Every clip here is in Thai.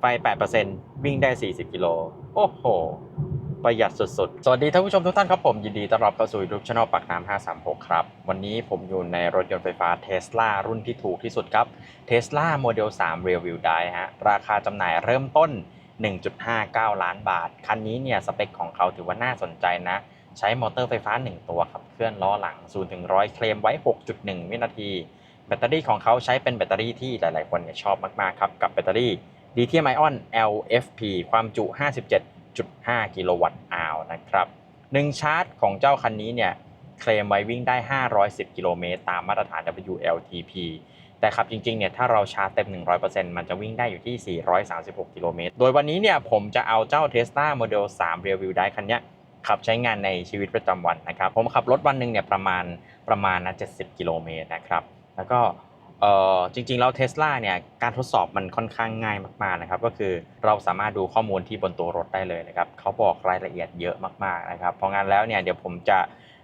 ไฟ 8%วิ่งได้ 40 กิโล โอ้โห ประหยัดสุดๆ สวัสดีท่านผู้ชมทุกท่านครับผม ยินดีต้อนรับเข้าสู่ YouTube Channel ปากน้ำ536 ครับ วันนี้ผมอยู่ในรถยนต์ไฟฟ้า Tesla รุ่นที่ถูกที่สุดครับ Tesla Model 3 Rear Wheel Drive ฮะ ราคาจำหน่ายเริ่มต้น 1.59 ล้านบาท คันนี้เนี่ย สเปคของเขาถือว่าน่าสนใจนะ ใช้มอเตอร์ไฟฟ้า 1 ตัวขับเคลื่อนล้อหลัง0ถึง100 เคลมไว้ 6.1 วินาที แบตเตอรี่ของเขาใช้เป็นแบตเตอรี่ที่หลายๆ คนเนี่ยชอบมากๆครับกับแบตเตอรี่ ลิเธียมไอออน LFP ความจุ 57.5 กิโลวัตต์อาวนะครับหนึ่งชาร์จของเจ้าคันนี้เนี่ยเคลมไว้วิ่งได้ 510 กิโลเมตรตามมาตรฐาน WLTP แต่ขับจริงๆ เนี่ยถ้าเราชาร์จเต็ม 100%มันจะวิ่งได้อยู่ที่ 436 กิโลเมตร โดยวันนี้เนี่ยผมจะเอาเจ้า Tesla Model 3 Rear Wheel Drive คันนี้ขับใช้งานในชีวิตประจำวันนะครับ ผมขับรถวันหนึ่งเนี่ยประมาณประมาณนะ70 กิโลเมตรนะครับ แล้วก็ เอ่อจริงๆแล้วเทสลาเนี่ยการทดสอบมันค่อนข้างง่ายมากๆนะครับก็คือเราสามารถดูข้อมูลที่บนตัวรถได้เลยนะครับเขาบอกรายละเอียดเยอะมากๆนะครับเพราะงั้นแล้วเนี่ยเดี๋ยวผมจะ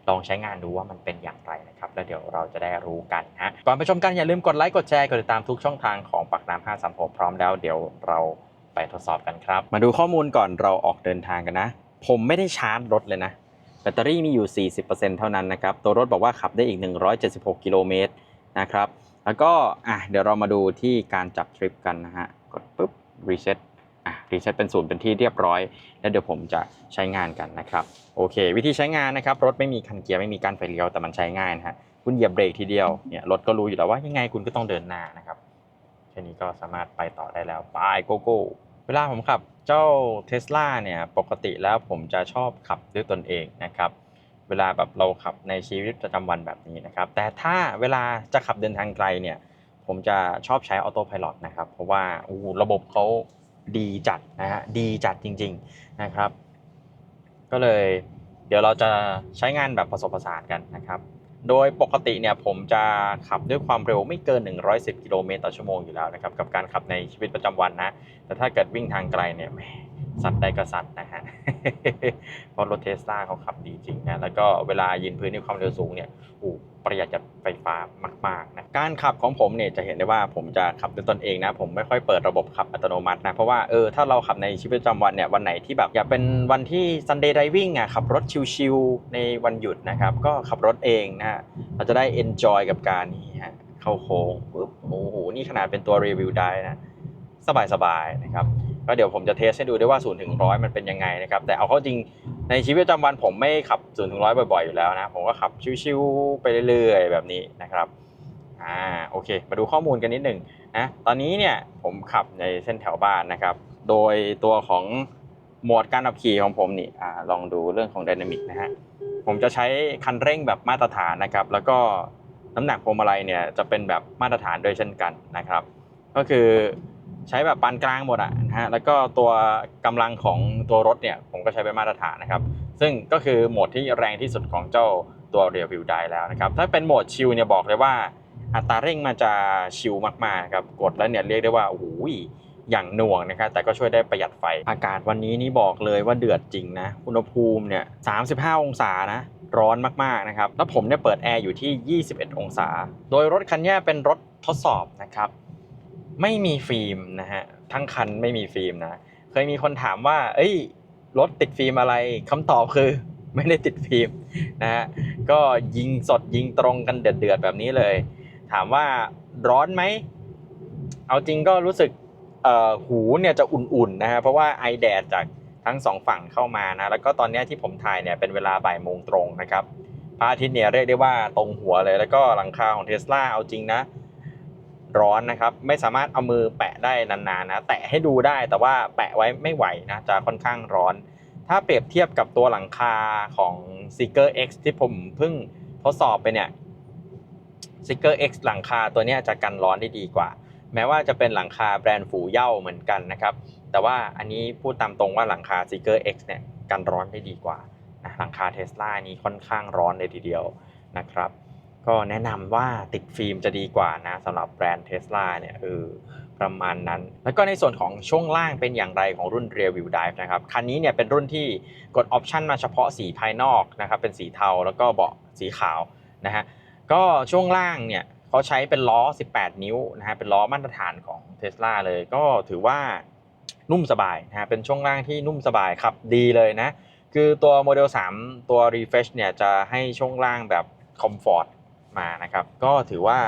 ลองใช้งานดูว่ามันเป็นอย่างไรนะครับ แล้วเดี๋ยวเราจะได้รู้กันฮะก่อนไปชมกันอย่าลืมกดไลค์กดแชร์กดติดตามทุกช่องทางของปักน้ำ536พร้อมแล้วเดี๋ยวเราไปทดสอบกันครับ มาดูข้อมูลก่อนเราออกเดินทางกันนะ ผมไม่ได้ชาร์จรถเลยนะ แบตเตอรี่มีอยู่ 40%เท่านั้นนะครับ ตัวรถบอกว่าขับได้อีก 176 กิโลเมตรนะครับ แล้วก็อะเดี๋ยวเรามาดูที่การจับทริปกันนะฮะ กดปุ๊บรีเซ็ตอะรีเซ็ตเป็นศูนย์เป็นที่เรียบร้อย แล้วเดี๋ยวผมจะใช้งานกันนะครับ โอเค วิธีใช้งานนะครับ รถไม่มีคันเกียร์ไม่มีการไฟเลี้ยวแต่มันใช้ง่ายนะฮะคุณเหยียบเบรกทีเดียวเนี่ยรถก็รู้อยู่แล้วว่ายังไงคุณก็ต้องเดินหน้านะครับแค่นี้ก็สามารถไปต่อได้แล้วไปโกโก้เวลาผมขับเจ้าเทสลาเนี่ยปกติแล้วผมจะชอบขับด้วยตนเองนะครับ เวลาแบบเราขับในชีวิตประจำวันแบบนี้นะครับ แต่ถ้าเวลาจะขับเดินทางไกลเนี่ย ผมจะชอบใช้ออโต้พาย t นะครับ เพราะว่าอู้ระบบเขาดีจัดนะฮะ ดีจัดจริง ๆนะครับ ก็เลยเดี๋ยวเราจะใช้งานแบบผสมผสานกันนะครับ โดยปกติเนี่ยผมจะขับด้วยความเร็วไม่เกิน 110 กิโลเมตรต่อชั่วโมงอยู่แล้วนะครับ กับการขับในชีวิตประจำวันนะ แต่ถ้าเกิดวิ่งทางไกลเนี่ยแม สัตว์ใดก็สัตว์นะฮะ เพราะรถเทสลาเขาขับดีจริงนะ แล้วก็เวลายืนพื้นในความเร็วสูงเนี่ยอู้ประหยัดจากไฟฟ้ามากๆนะ การขับของผมเนี่ยจะเห็นได้ว่าผมจะขับด้วยตนเองนะ ผมไม่ค่อยเปิดระบบขับอัตโนมัตินะ เพราะว่าเออถ้าเราขับในชีวิตประจำวันเนี่ยวันไหนที่แบบอยากเป็นวันที่ Sunday driving อะขับรถชิลๆในวันหยุดนะครับ ก็ขับรถเองนะฮะเราจะได้ enjoy กับการนี่ฮะเข้าโค้งปุ๊บโอ้โหนี่ขนาดเป็นตัวรีวิวได้นะสบายๆนะครับ ก็เดี๋ยวผมจะเทสให้ดูด้วยว่า0ูนย์ถึงร้อยมันเป็นยังไงนะครับ แต่เอาเข้าจริงในชีวิตประจำวันผมไม่ขับ0ูนย์ถึงร้อยบ่อยๆอยู่แล้วนะ ผมก็ขับชิวๆไปเรื่อยๆ แบบนี้นะครับอ่าโอเค มาดูข้อมูลกันนิดหนึ่งนะตอนนี้เนี่ยผมขับในเส้นแถวบ้านนะครับ โดยตัวของโหมดการขับขี่ของผมนี่อ่าลองดูเรื่องของ Dynamic นะฮะผมจะใช้คันเร่งแบบมาตรฐานนะครับ แล้วก็น้ำหนักพวงมาลัยเนี่ยจะเป็นแบบมาตรฐานโดยเช่นกันนะครับ ก็คือ ใช้แบบปานกลางหมดอะนะฮะแล้วก็ตัวกำลังของตัวรถเนี่ยผมก็ใช้เป็นมาตรฐานนะครับ ซึ่งก็คือโหมดที่แรงที่สุดของเจ้าตัว Rear Wheel Drive แล้วนะครับ ถ้าเป็นโหมดชิลเนี่ยบอกเลยว่าอัตราเร่งมันจะชิลมากๆครับกดแล้วเนี่ยเรียกได้ว่าโอ้โหอย่างหน่วงนะครับแต่ก็ช่วยได้ประหยัดไฟ อากาศวันนี้นี่บอกเลยว่าเดือดจริงนะอุณหภูมิเนี่ย35 องศานะร้อนมากๆนะครับแล้วผมเนี่ยเปิดแอร์อยู่ที่ 21 องศา โดยรถคันนี้เป็นรถทดสอบนะครับ ไม่มีฟิล์มนะฮะทั้งคันไม่มีฟิล์มนะ เคยมีคนถามว่า เอ้ยรถติดฟิล์มอะไรคำตอบคือไม่ได้ติดฟิล์มนะฮะก็ยิงสดยิงตรงกันเดือดๆแบบนี้เลย ถามว่าร้อนไหมเอาจริงก็รู้สึกหูเนี่ยจะอุ่นๆนะฮะเพราะว่าไอแดดจากทั้งสองฝั่งเข้ามานะแล้วก็ตอนนี้ที่ผมถ่ายเนี่ยเป็นเวลาบ่ายโมงตรงนะครับพระอาทิตย์เนี่ยเรียกได้ว่าตรงหัวเลยแล้วก็หลังคาของเทสลาเอาจริงนะ ร้อนนะครับ ไม่สามารถเอามือแปะได้นานๆนะแตะให้ดูได้แต่ว่าแปะไว้ไม่ไหวนะจะค่อนข้างร้อน ถ้าเปรียบเทียบกับตัวหลังคาของ s e e k e r X ที่ผมเพิ่งทดสอบไปเนี่ย s e e k e r X หลังคาตัวนี้จะกันร้อนได้ดีกว่า แม้ว่าจะเป็นหลังคาแบรนด์ฝูเย่าเหมือนกันนะครับ แต่ว่าอันนี้พูดตามตรงว่าหลังคา s e e k e r X เนี่ยกันร้อนได้ดีกว่านะหลังคาเทสลานี้ค่อนข้างร้อนเลยทีเดียวนะครับ ก็แนะนำว่าติดฟิล์มจะดีกว่านะสำหรับแบรนด์เทสลาเนี่ยเออประมาณนั้น แล้วก็ในส่วนของช่วงล่างเป็นอย่างไรของรุ่น Rear Wheel Drive นะครับ คันนี้เนี่ยเป็นรุ่นที่กดออปชันมาเฉพาะสีภายนอกนะครับ เป็นสีเทาแล้วก็เบาะสีขาวนะฮะ ก็ช่วงล่างเนี่ยเขาใช้เป็นล้อ 18 นิ้วนะฮะ เป็นล้อมาตรฐานของ Tesla เลย ก็ถือว่านุ่มสบายนะฮะ เป็นช่วงล่างที่นุ่มสบายขับดีเลยนะ คือตัวโมเดล 3 ตัว Refresh เนี่ยจะให้ช่วงล่างแบบคอมฟอร์ต มานะครับ ก็ถือว่า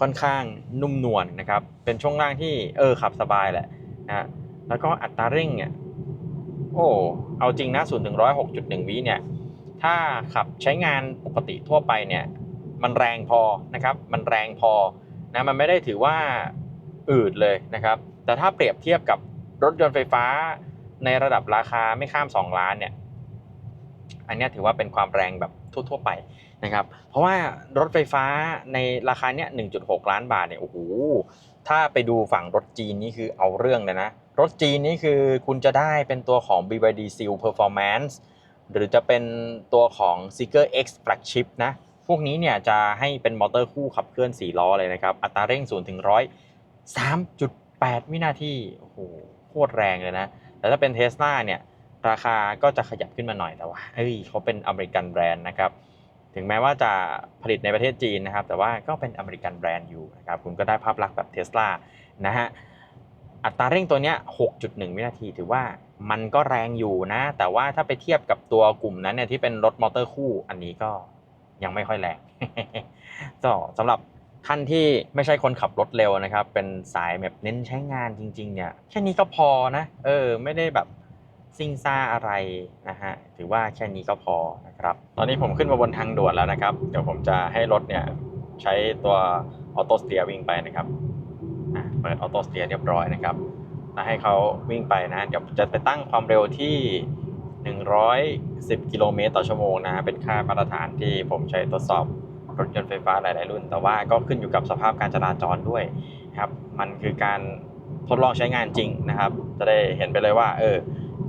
ค่อนข้างนุ่มนวลนะครับ เป็นช่วงล่างที่เออขับสบายแหละนะแล้วก็อัตราเร่งเนี่ยโอ้เอาจริงนะ0ถึง106.1วิเนี่ยถ้าขับใช้งานปกติทั่วไปเนี่ยมันแรงพอนะครับ มันแรงพอนะมันไม่ได้ถือว่าอืดเลยนะครับ แต่ถ้าเปรียบเทียบกับรถยนต์ไฟฟ้าในระดับราคาไม่ข้าม 2 ล้านเนี่ย อันนี้ถือว่าเป็นความแรงแบบทั่ว ๆ ไป นะครับเพราะว่ารถไฟฟ้าในราคาเนี้ย1.6 ล้านบาทเนี่ยโอ้โหถ้าไปดูฝั่งรถจีนนี่คือเอาเรื่องเลยนะ รถจีนนี่คือคุณจะได้เป็นตัวของ BYD Seal Performance หรือจะเป็นตัวของ Seeker X Flagship นะ พวกนี้เนี่ยจะให้เป็นมอเตอร์คู่ขับเคลื่อน 4 ล้อเลยนะครับ อัตราเร่ง0ถึง100 3.8 วินาทีโอ้โหโคตรแรงเลยนะ แต่ถ้าเป็นเทสลาเนี่ย ราคาก็จะขยับขึ้นมาหน่อยแต่ว่าเฮ้ยเขาเป็นอเมริกันแบรนด์นะครับ ถึงแม้ว่าจะผลิตในประเทศจีนนะครับ แต่ว่าก็เป็นอเมริกันแบรนด์อยู่นะครับคุณก็ได้ภาพลักษณ์แบบเทสลานะฮะอัตราเร่งตัวเนี้ย 6.1 วินาทีถือว่ามันก็แรงอยู่นะ แต่ว่าถ้าไปเทียบกับตัวกลุ่มนั้นเนี่ยที่เป็นรถมอเตอร์คู่ อันนี้ก็ยังไม่ค่อยแรงก็สำหรับท่านที่ไม่ใช่คนขับรถเร็วนะครับ เป็นสายแบบเน้นใช้งานจริง ๆ เนี่ย แค่นี้ก็พอนะ เออ ไม่ได้แบบ ซิ่งซ่าอะไรนะฮะถือว่าแค่นี้ก็พอนะครับ ตอนนี้ผมขึ้นมาบนทางด่วนแล้วนะครับ เดี๋ยวผมจะให้รถเนี่ยใช้ตัวออโต้สเตียร์วิ่งไปนะครับเปิดออโต้สเตียร์เรียบร้อยนะครับแล้วให้เขาวิ่งไปนะ เดี๋ยวจะไปตั้งความเร็วที่ 110 กิโลเมตรต่อชั่วโมงนะ เป็นค่ามาตรฐานที่ผมใช้ทดสอบรถยนต์ไฟฟ้าหลาย ๆ รุ่น แต่ว่าก็ขึ้นอยู่กับสภาพการจราจรด้วยนะครับ มันคือการทดลองใช้งานจริงนะครับ จะได้เห็นไปเลยว่า เออ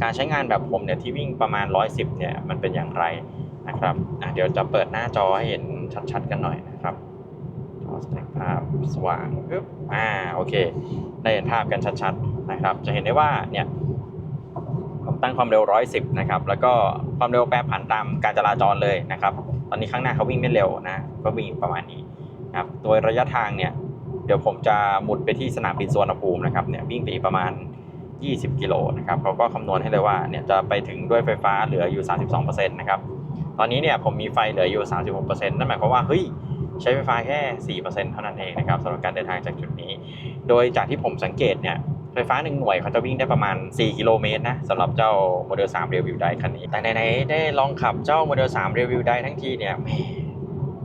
การใช้งานแบบผมเนี่ยที่วิ่งประมาณ 110 เนี่ยมันเป็นอย่างไรนะครับเดี๋ยวจะเปิดหน้าจอให้เห็นชัดๆ กันหน่อยนะครับจอแสดงภาพสว่างปึ๊บอ่าโอเค ได้เห็นภาพกันชัดๆนะครับ จะเห็นได้ว่าเนี่ยผมตั้งความเร็ว 110 นะครับ แล้วก็ความเร็วแปรผันตามการจราจรเลยนะครับ ตอนนี้ข้างหน้าเขาวิ่งไม่เร็วนะ ก็วิ่งประมาณนี้นะครับ โดยระยะทางเนี่ย เดี๋ยวผมจะหมุดไปที่สนามบินสุวรรณภูมินะครับ เนี่ยวิ่งไปอีกประมาณ 20 กิโลนะครับเขาก็คำนวณให้เลยว่าเนี่ยจะไปถึงด้วยไฟฟ้าเหลืออยู่ 32%นะครับตอนนี้เนี่ยผมมีไฟเหลืออยู่ 36%นั่นหมายความว่าเฮ้ยใช้ไฟฟ้าแค่ 4%เท่านั้นเองนะครับสำหรับการเดินทางจากจุดนี้ โดยจากที่ผมสังเกตเนี่ยไฟฟ้า1หน่วยเขาจะวิ่งได้ประมาณ 4 กิโลเมตรนะสำหรับเจ้าโมเดล3 r e v i e w ได้คันนี้ แต่ไหนๆได้ลองขับเจ้าโมเดล3 r e v i e w ได้ทั้งทีเนี่ย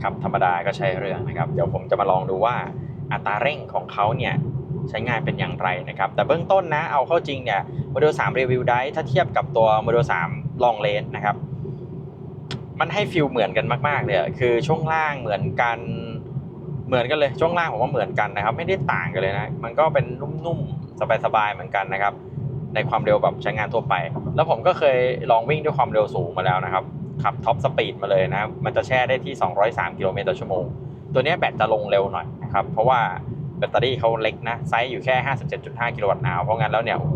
ขับธรรมดาก็ใช้เรื่องนะครับ เดี๋ยวผมจะมาลองดูว่าอัตราเร่งของเขาเนี่ย ใช้งานเป็นอย่างไรนะครับ แต่เบื้องต้นนะเอาเข้าจริงเนี่ยโมเดล3 r e v i e w ได้ถ้าเทียบกับตัวโมเดล3 Long Range นะครับ มันให้ฟิลเหมือนกันมากๆเลยคือช่วงล่างเหมือนกันเหมือนกันเลยช่วงล่างผมว่าเหมือนกันนะครับ ไม่ได้ต่างกันเลยนะมันก็เป็นนุ่มๆสบายๆเหมือนกันนะครับ ในความเร็วแบบใช้งานทั่วไป แล้วผมก็เคยลองวิ่งด้วยความเร็วสูงมาแล้วนะครับขับท็อปสปีดมาเลยนะมันจะแช่ได้ที่ 203 กิโลเมตรต่อชั่วโมงตัวเนี้ยแบตจะลงเร็วหน่อยนะครับเพราะว่า แบตเตอรี่เขาเล็กนะ ไซส์อยู่แค่ 57.5 กิโลวัตต์อาวเพราะงั้นแล้วเนี่ยโอ้โห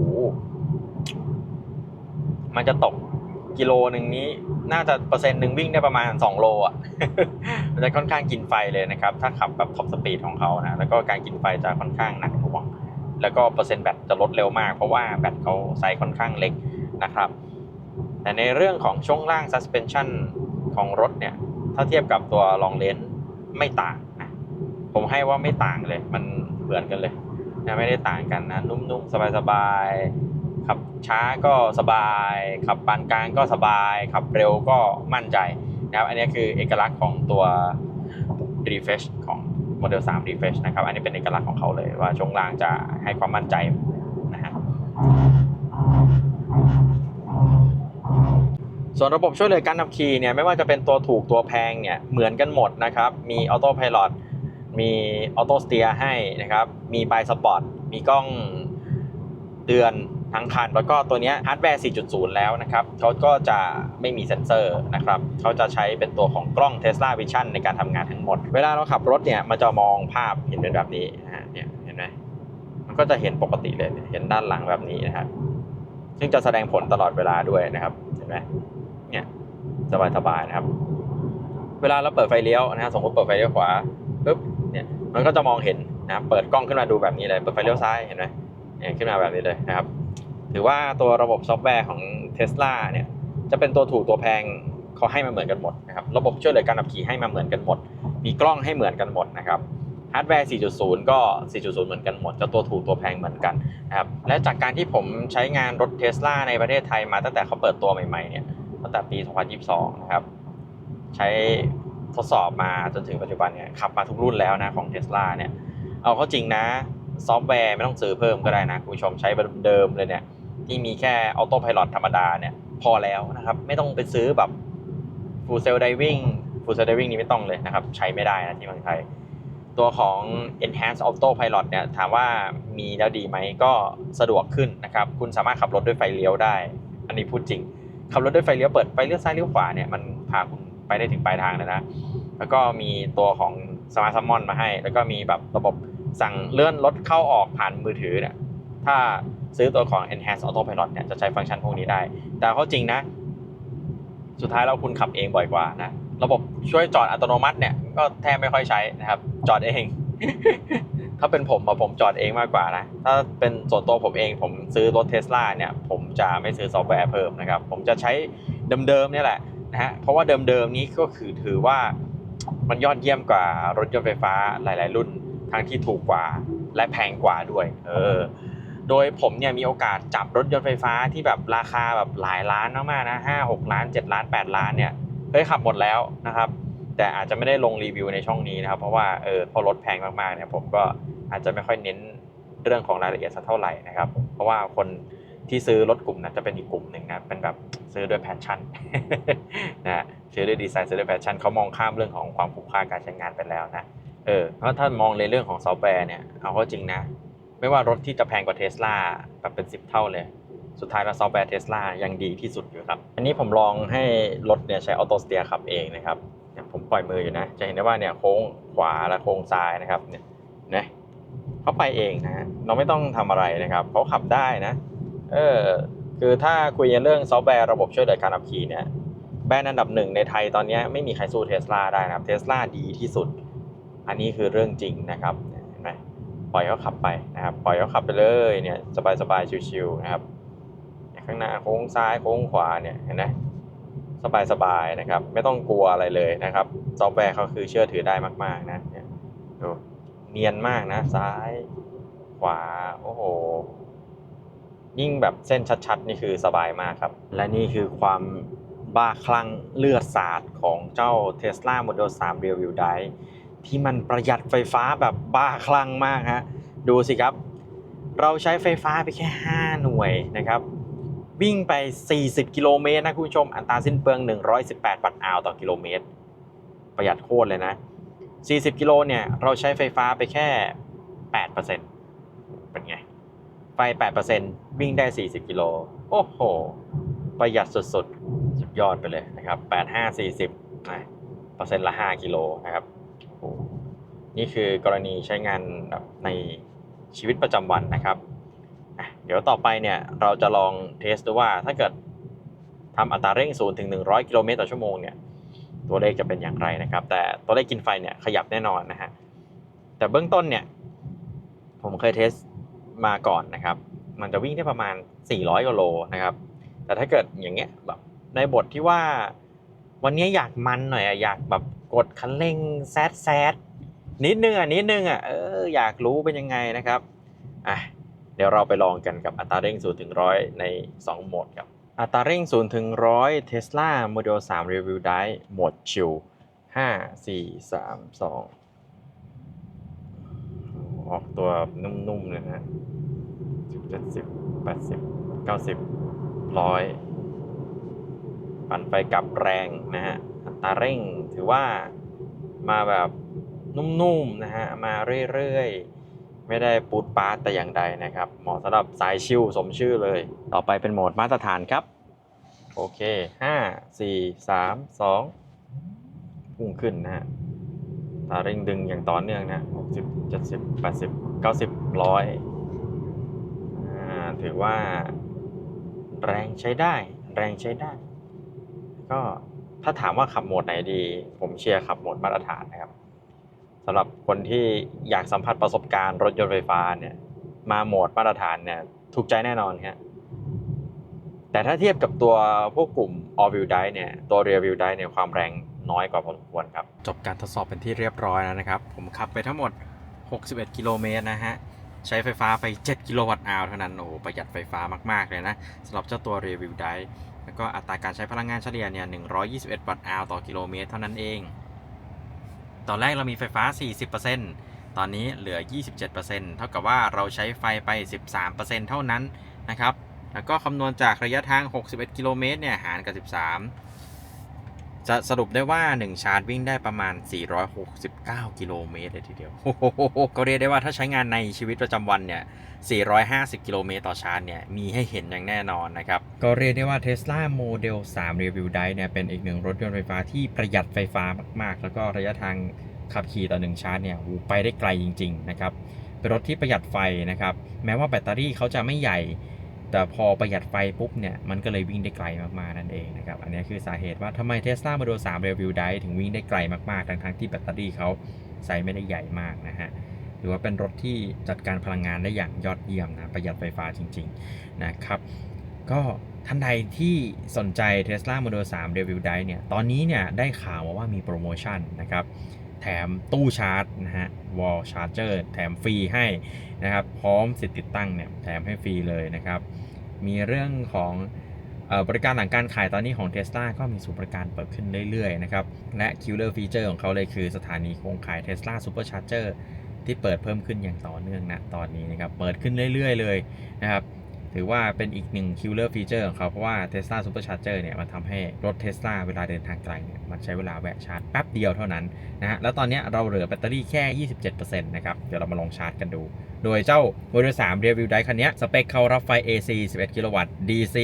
มันจะตกกิโลหนึ่งนี้ น่าจะเปอร์เซ็นต์หนึ่งวิ่งได้ประมาณ 2 โลอะ มันจะค่อนข้างกินไฟเลยนะครับ ถ้าขับแบบท็อปสปีดของเขานะ แล้วก็การกินไฟจะค่อนข้างหนักหน่วง แล้วก็เปอร์เซ็นต์แบตจะลดเร็วมาก เพราะว่าแบตเขาไซส์ค่อนข้างเล็กนะครับ แต่ในเรื่องของช่วงล่าง suspension ของรถเนี่ย ถ้าเทียบกับตัวลองเลนไม่ต่าง ผมให้ว่าไม่ต่างเลย มันเหมือนกันเลยนะไม่ได้ต่างกันนะ นุ่มๆ สบายๆ ขับช้าก็สบาย ขับปานกลางก็สบาย ขับเร็วก็มั่นใจนะครับ อันนี้คือเอกลักษณ์ของตัว Refresh ของโมเดล3 Refresh นะครับ อันนี้เป็นเอกลักษณ์ของเขาเลยว่าช่วงล่างจะให้ความมั่นใจนะฮะส่วนระบบช่วยเหลือการขับขี่เนี่ยไม่ว่าจะเป็นตัวถูกตัวแพงเนี่ยเหมือนกันหมดนะครับ มีออโต้พาย t มีออโต้สเตียร์ให้นะครับ มีบายสปอร์ต มีกล้องเตือนทั้งคัน แล้วก็ตัวนี้ฮาร์ดแวร์ 4.0 แล้วนะครับ เขาก็จะไม่มีเซ็นเซอร์นะครับ เขาจะใช้เป็นตัวของกล้อง Tesla Vision ในการทำงานทั้งหมด เวลาเราขับรถเนี่ย มันจะมองภาพเห็นเป็นแบบนี้นะฮะ เนี่ย เห็นไหมมันก็จะเห็นปกติเลย เห็นด้านหลังแบบนี้นะครับ ซึ่งจะแสดงผลตลอดเวลาด้วยนะครับ เห็นไหมเนี่ยสบายๆนะครับ เวลาเราเปิดไฟเลี้ยวนะฮะ สมมติเปิดไฟเลี้ยวขวาปุ๊บ มันก็จะมองเห็นนะครับเปิดกล้องขึ้นมาดูแบบนี้เลย เปิดไฟเลี้ยวซ้ายเห็นไหมเนี่ยขึ้นมาแบบนี้เลยนะครับ ถือว่าตัวระบบซอฟต์แวร์ของ Tesla เนี่ยจะเป็นตัวถูกตัวแพงเขาให้มาเหมือนกันหมดนะครับ ระบบช่วยเหลือการขับขี่ให้มาเหมือนกันหมด มีกล้องให้เหมือนกันหมดนะครับฮาร์ดแวร์ 4.0 ก็ 4.0 เหมือนกันหมดจะตัวถูกตัวแพงเหมือนกันนะครับ และจากการที่ผมใช้งานรถ Tesla ในประเทศไทยมาตั้งแต่เขาเปิดตัวใหม่ๆเนี่ย ตั้งแต่ปี 2022 นะครับ ใช้ ทดสอบมาจนถึงปัจจุบันเนี่ยขับมาทุกรุ่นแล้วนะของ Tesla เนี่ยเอาเข้าจริงนะซอฟต์แวร์ไม่ต้องซื้อเพิ่มก็ได้นะคุณผู้ชมใช้แบบเดิมเลยเนี่ยที่มีแค่ออโต้พ l o t ธรรมดาเนี่ยพอแล้วนะครับ ไม่ต้องไปซื้อแบบ Full Sail Diving Full Sail Diving นี่ไม่ต้องเลยนะครับใช้ไม่ได้นะที่เมืองไทย ตัวของ Enhanced Auto Pilot เนี่ยถามว่ามีแล้วดีไหมก็สะดวกขึ้นนะครับ คุณสามารถขับรถด้วยไฟเลี้ยวได้ อันนี้พูดจริง ขับรถด้วยไฟเลี้ยวเปิดไฟเลี้ยวซ้ายเลี้ยวขวาเนี่ยมันพาคุณ ไปได้ถึงปลายทางเลยนะ แล้วก็มีตัวของ Smart Summon มาให้ แล้วก็มีแบบระบบสั่งเลื่อนรถเข้าออกผ่านมือถือเนี่ยถ้าซื้อตัวของ Enhanced Auto Pilot เนี่ยจะใช้ฟังก์ชันพวกนี้ได้ แต่เขาจริงนะ สุดท้ายแล้วคุณขับเองบ่อยกว่านะ ระบบช่วยจอดอัตโนมัติเนี่ยก็แทบไม่ค่อยใช้นะครับ จอดเอง ถ้าเป็นผมผมจอดเองมากกว่านะ ถ้าเป็นส่วนตัวผมเองผมซื้อรถเทสลาเนี่ย ผมจะไม่ซื้อซอฟต์แวร์เพิ่มนะครับ ผมจะใช้เดิมๆนี่แหละ นะฮะเพราะว่าเดิมๆนี้ก็คือถือว่ามันยอดเยี่ยมกว่ารถยนต์ไฟฟ้าหลาย ๆ รุ่น ทั้งที่ถูกกว่าและแพงกว่าด้วย เออ โดยผมเนี่ยมีโอกาสจับรถยนต์ไฟฟ้าที่แบบราคาแบบหลายล้านมากๆนะห้าหกล้านเจ็ดล้านแปดล้านเนี่ยเคยขับหมดแล้วนะครับ แต่อาจจะไม่ได้ลงรีวิวในช่องนี้นะครับ เพราะว่าเออพอรถแพงมากๆเนี่ยผมก็อาจจะไม่ค่อยเน้นเรื่องของรายละเอียดสักเท่าไหร่นะครับ เพราะว่าคน ที่ซื้อรถกลุ่มนั้นจะเป็นอีกกลุ่มหนึ่งนะเป็นแบบซื้อด้วยแพชชั่นนะฮะซื้อด้วยดีไซน์ซื้อด้วยแพชชั่นเขามองข้ามเรื่องของความคุ้มค่าการใช้งานไปแล้วนะเออเพราะถ้ามองในเรื่องของซอฟต์แวร์เนี่ยเอาเข้าจริงนะ ไม่ว่ารถที่จะแพงกว่าเทสลาแบบเป็น 10 เท่าเลย สุดท้ายแล้วซอฟต์แวร์เทสลายังดีที่สุดอยู่ครับ อันนี้ผมลองให้รถเนี่ยใช้ออโตสเตียร์ขับเองนะครับเนี่ยผมปล่อยมืออยู่นะ จะเห็นได้ว่าเนี่ยโค้งขวาและโค้งซ้ายนะครับเนี่ยนะเขาไปเองนะฮะเราไม่ต้องทำอะไรนะครับเขาขับได้นะ เออคือถ้าคุยกันเรื่องซอฟต์แวร์ระบบช่วยเหลือการขับขี่เนี่ยแบรนด์อันดับหนึ่งในไทยตอนนี้ไม่มีใครสู้เทสลาได้นะครับเทสลาดีที่สุด อันนี้คือเรื่องจริงนะครับเนี่ยเห็นไหมปล่อยเขาขับไปนะครับปล่อยเขาขับไปเลยเนี่ยสบายๆชิวๆนะครับข้างหน้าโค้งซ้ายโค้งขวาเนี่ยเห็นไหมสบายๆนะครับ ไม่ต้องกลัวอะไรเลยนะครับ ซอฟต์แวร์เขาคือเชื่อถือได้มากๆนะเนี่ยดูเนียนมากนะซ้าย ขวาโอ้โห ยิ่งแบบเส้นชัดๆ นี่คือสบายมากครับ และนี่คือความบ้าคลั่งเลือดสาดของเจ้า Tesla Model 3 Rear View Drive ที่มันประหยัดไฟฟ้าแบบบ้าคลั่งมากฮะ ดูสิครับ เราใช้ไฟฟ้าไปแค่ 5 หน่วยนะครับ วิ่งไป 40 กิโลเมตรนะคุณผู้ชม อัตราสิ้นเปลือง 118 วัตต์อาวต่อกิโลเมตร ประหยัดโคตรเลยนะ 40 กิโลเนี่ย เราใช้ไฟฟ้าไปแค่ 8%เป็นไง ไฟ 8%วิ่งได้ 40 กิโล โอ้โห ประหยัดสุดๆ สุดยอดไปเลยนะครับ 85 40นะเปอร์เซ็นต์ละ 5 กิโลนะครับนี่คือกรณีใช้งานแบบในชีวิตประจำวันนะครับ เดี๋ยวต่อไปเนี่ยเราจะลองเทสดูว่าถ้าเกิดทำอัตราเร่ง0ถึง 100 กิโลเมตรต่อชั่วโมงเนี่ยตัวเลขจะเป็นอย่างไรนะครับ แต่ตัวเลขกินไฟเนี่ยขยับแน่นอนนะฮะแต่เบื้องต้นเนี่ยผมเคยเทส มาก่อนนะครับ มันจะวิ่งได้ประมาณ 400กิโลนะครับ แต่ถ้าเกิดอย่างเงี้ยแบบในบทที่ว่า วันนี้อยากมันหน่อยอะอยากแบบกดคันเร่งแซดแซดนิดนึงอะนิดนึงอะเอออยากรู้เป็นยังไงนะครับอะเดี๋ยวเราไปลองกันกับอัตราเร่ง0ถึง100 ใน 2 โหมดครับอัตราเร่ง0ถึง100 Tesla Model 3 Review Drive โหมดชิล5 4 3 2 ออกตัวนุ่มๆเลยนะ70 80 90 100ปั่นไฟกลับแรงนะฮะอัตราเร่งถือว่ามาแบบนุ่มๆนะฮะมาเรื่อยๆ ไม่ได้ปูดปาดแต่อย่างใดนะครับ เหมาะสำหรับสายชิลสมชื่อเลย ต่อไปเป็นโหมดมาตรฐานครับ โอเคห้าสี่สามสองพุ่งขึ้นนะฮะตาเร่งดึงอย่างต่อเนื่องนะ สิบเจ็ดสิบแปดสิบเก้าสิบร้อยถือว่า แรงใช้ได้ แรงใช้ได้ ก็ถ้าถามว่าขับโหมดไหนดี ผมเชียร์ขับโหมดมาตรฐานนะครับสำหรับคนที่อยากสัมผัสประสบการณ์รถยนต์ไฟฟ้าเนี่ยมาโหมดมาตรฐานเนี่ยถูกใจแน่นอนครับแต่ถ้าเทียบกับตัวพวกกลุ่ม all wheel drive เนี่ยตัว rear wheel drive เนี่ยความแรง น้อยกว่าพอสมควรครับ จบการทดสอบเป็นที่เรียบร้อยแล้วนะครับ ผมขับไปทั้งหมด 61 กิโลเมตรนะฮะ ใช้ไฟฟ้าไป 7 กิโลวัตต์อาวเท่านั้น โอ้โหประหยัดไฟฟ้ามากๆเลยนะสำหรับเจ้าตัว rear wheel drive แล้วก็อัตราการใช้พลังงานเฉลี่ยเนี่ย 121 วัตต์อาวต่อกิโลเมตรเท่านั้นเอง ตอนแรกเรามีไฟฟ้า 40%ตอนนี้เหลือ 27%เท่ากับว่าเราใช้ไฟไป 13%เท่านั้นนะครับ แล้วก็คำนวณจากระยะทาง 61 กิโลเมตรเนี่ย หารกับ 13 จะสรุปได้ว่า 1 ชาร์จวิ่งได้ประมาณ 469 กิโลเมตรเลยทีเดียวโอ้โหก็เรียกได้ว่าถ้าใช้งานในชีวิตประจำวันเนี่ย 450 กิโลเมตรต่อชาร์จเนี่ย มีให้เห็นอย่างแน่นอนนะครับ ก็เรียกได้ว่า Tesla Model 3 Review d i เนี่ย เป็นอีกหนึ่งรถยนต์ไฟฟ้าที่ประหยัดไฟฟ้ามากๆ แล้วก็ระยะทางขับขี่ต่อหนึ่งชาร์จเนี่ยไปได้ไกลจริง ๆ นะครับ เป็นรถที่ประหยัดไฟนะครับ แม้ว่าแบตเตอรี่เขาจะไม่ใหญ่ แต่พอประหยัดไฟปุ๊บเนี่ยมันก็เลยวิ่งได้ไกลมากๆนั่นเองนะครับ อันนี้คือสาเหตุว่าทำไม Tesla Model 3 Review Drive ถึงวิ่งได้ไกลมากๆ ทั้งๆที่แบตเตอรี่เขาไซส์ไม่ได้ใหญ่มากนะฮะถือว่าเป็นรถที่จัดการพลังงานได้อย่างยอดเยี่ยมนะประหยัดไฟฟ้าจริงๆนะครับก็ท่านใดที่สนใจ Tesla Model 3 Review Drive เนี่ยตอนนี้เนี่ยได้ข่าวมาว่ามีโปรโมชั่นนะครับแถมตู้ชาร์จนะฮะ wall charger แถมฟรีให้นะครับ พร้อมสิทธิ์ติดตั้งเนี่ยแถมให้ฟรีเลยนะครับ มีเรื่องของออบริการหลังการขายตอนนี้ของ Tesla ก็มีสูบริการเปิดขึ้นเรื่อยๆนะครับ และ killer feature ของเขาเลยคือสถานีโครงข่าย Tesla Supercharger ที่เปิดเพิ่มขึ้นอย่างต่อเนื่องนะตอนนี้นะครับ เปิดขึ้นเรื่อยๆเลยนะครับ ถือว่าเป็นอีกหนึ่ง killer feature ของเขา เพราะว่า Tesla Supercharger เนี่ย มันทำให้รถ Tesla เวลาเดินทางไกลเนี่ย มันใช้เวลาแวะชาร์จแป๊บเดียวเท่านั้นนะฮะ แล้วตอนนี้เราเหลือแบตเตอรี่แค่ 27%นะครับ เดี๋ยวเรามาลองชาร์จกันดู โดยเจ้า Model 3 Review Drive คันนี้ สเปคเขารับไฟ AC 11 กิโลวัตต์ DC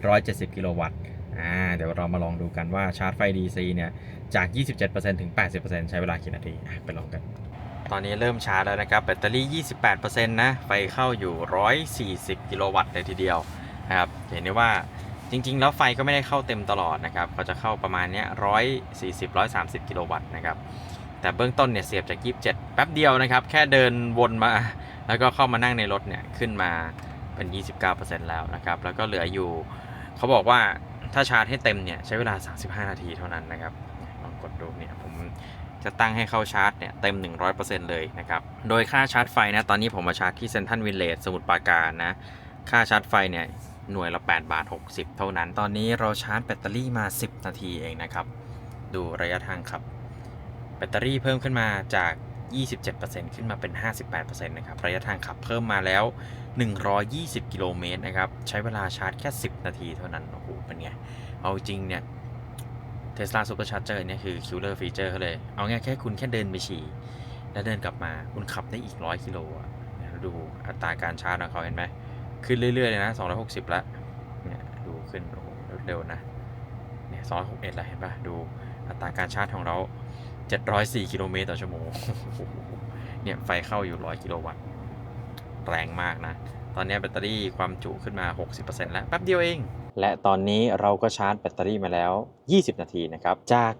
170 กิโลวัตต์อ่าเดี๋ยวเรามาลองดูกันว่าชาร์จไฟ DC เนี่ยจาก 27%ถึง 80%ใช้เวลากี่นาทีไปลองกัน ตอนนี้เริ่มชาร์จแล้วนะครับ แบตเตอรี่ 28%นะ ไฟเข้าอยู่ 140 กิโลวัตต์เลยทีเดียวนะครับ เห็นได้ว่าจริง ๆ แล้วไฟก็ไม่ได้เข้าเต็มตลอดนะครับเขาจะเข้าประมาณเนี้ย140 130 กิโลวัตต์นะครับ แต่เบื้องต้นเนี่ยเสียบจาก 27 แป๊บเดียวนะครับ แค่เดินวนมา แล้วก็เข้ามานั่งในรถเนี่ยขึ้นมาเป็น 29%แล้วนะครับ แล้วก็เหลืออยู่ เขาบอกว่าถ้าชาร์จให้เต็มเนี่ยใช้เวลา 35 นาทีเท่านั้นนะครับ ลองกดดูเนี่ย จะตั้งให้เข้าชาร์จเนี่ยเต็ม 100%เลยนะครับ โดยค่าชาร์จไฟนะตอนนี้ผมมาชาร์จที่เซนทันวิลเลจสมุทรปราการนะ ค่าชาร์จไฟเนี่ยหน่วยละ8บาท60 เท่านั้น ตอนนี้เราชาร์จแบตเตอรี่มา 10 นาทีเองนะครับ ดูระยะทางขับ แบตเตอรี่เพิ่มขึ้นมาจาก 27%ขึ้นมาเป็น 58%นะครับ ระยะทางขับเพิ่มมาแล้ว 120 กิโลเมตรนะครับ ใช้เวลาชาร์จแค่ 10 นาทีเท่านั้น โอ้โห เป็นไง เอาจริงเนี่ย Tesla Supercharger เนี่ยคือ killer feature เขาเลย เอาง่ายแค่คุณแค่เดินไปฉี่ แล้วเดินกลับมาคุณขับได้อีก100กิโลอะดูอัตราการชาร์จของเขาเห็นไหม ขึ้นเรื่อย ๆ เลยนะ 260แล้วเนี่ยดูขึ้นโอ้โหเร็วๆนะ เนี่ย261แล้วเห็นปะดูอัตราการชาร์จของเรา 704 กิโลเมตรต่อชั่วโมง เนี่ยไฟเข้าอยู่ 100 กิโลวัตต์ แรงมากนะ ตอนนี้แบตเตอรี่ความจุขึ้นมา 60%แล้ว แป๊บเดียวเอง และตอนนี้เราก็ชาร์จแบตเตอรี่มาแล้ว 20 นาทีนะครับ จาก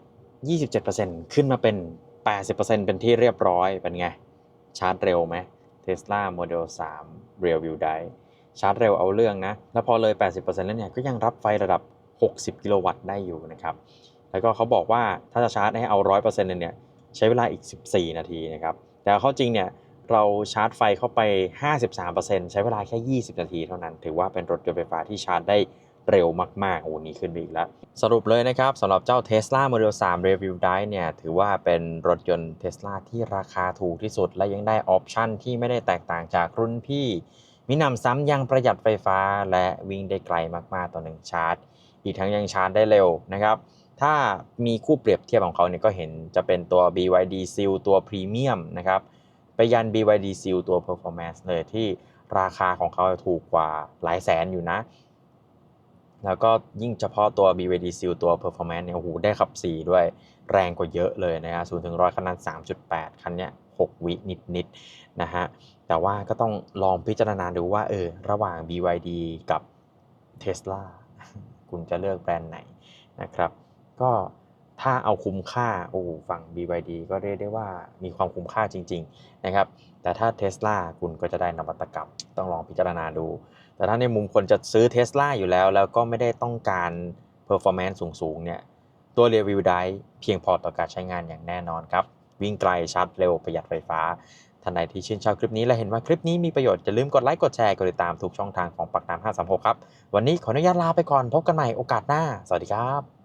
27%ขึ้นมาเป็น 80%เป็นที่เรียบร้อย เป็นไง ชาร์จเร็วไหม Tesla Model 3 Real View Drive ชาร์จเร็วเอาเรื่องนะ แล้วพอเลย 80%แล้วเนี่ยก็ยังรับไฟระดับ 60 กิโลวัตต์ได้อยู่นะครับ แล้วก็เขาบอกว่าถ้าจะชาร์จให้เอา 100%เลยเนี่ยใช้เวลาอีก 14 นาทีนะครับ แต่ข้าจริงเนี่ยเราชาร์จไฟเข้าไป 53%ใช้เวลาแค่ 20 นาทีเท่านั้น ถือว่าเป็นรถยนต์ไฟฟ้าที่ชาร์จได้ เร็วมากๆ โอ้นี่ขึ้นไปอีกแล้ว สรุปเลยนะครับสำหรับเจ้า Tesla Model 3 Review Drive เนี่ย ถือว่าเป็นรถยนต์ Tesla ที่ราคาถูกที่สุด และยังได้ออปชั่นที่ไม่ได้แตกต่างจากรุ่นพี่ มินำซ้ำยังประหยัดไฟฟ้าและวิ่งได้ไกลมากๆ ต่อหนึ่งชาร์จ อีกทั้งยังชาร์จได้เร็วนะครับ ถ้ามีคู่เปรียบเทียบของเขาเนี่ยก็เห็นจะเป็นตัว BYD Seal ตัว Premium นะครับไปยัน BYD Seal ตัว Performance เลยที่ราคาของเขาถูกกว่าหลายแสนอยู่นะ แล้วก็ยิ่งเฉพาะตัว BYD Seal ตัว Performance เนี่ยโอ้โหได้ขับ 4 ด้วยแรงกว่าเยอะเลยนะฮะ0ถึง100คันนั้น3.8 คันเนี้ย6 วินิดๆนะฮะ แต่ว่าก็ต้องลองพิจารณาดูว่าเออระหว่าง BYD กับ Tesla คุณจะเลือกแบรนด์ไหนนะครับ ก็ถ้าเอาคุ้มค่าโอ้ฝั่ง BYD ก็เรียกได้ว่ามีความคุ้มค่าจริง ๆ นะครับ แต่ถ้า Tesla คุณก็จะได้นวัตกรรมต้องลองพิจารณาดู แต่ถ้าในมุมคนจะซื้อเทสลาอยู่แล้ว แล้วก็ไม่ได้ต้องการ performance สูงๆเนี่ยตัวเรียวิวได้เพียงพอต่อการใช้งานอย่างแน่นอนครับ วิ่งไกลชาร์จเร็วประหยัดไฟฟ้าท่านใดที่ชื่นชอบคลิปนี้และเห็นว่าคลิปนี้มีประโยชน์อย่าลืมกดไลค์กดแชร์กดติดตามทุกช่องทางของปักน้ำ536 ครับ วันนี้ขออนุญาตลาไปก่อนพบกันใหม่โอกาสหน้า สวัสดีครับ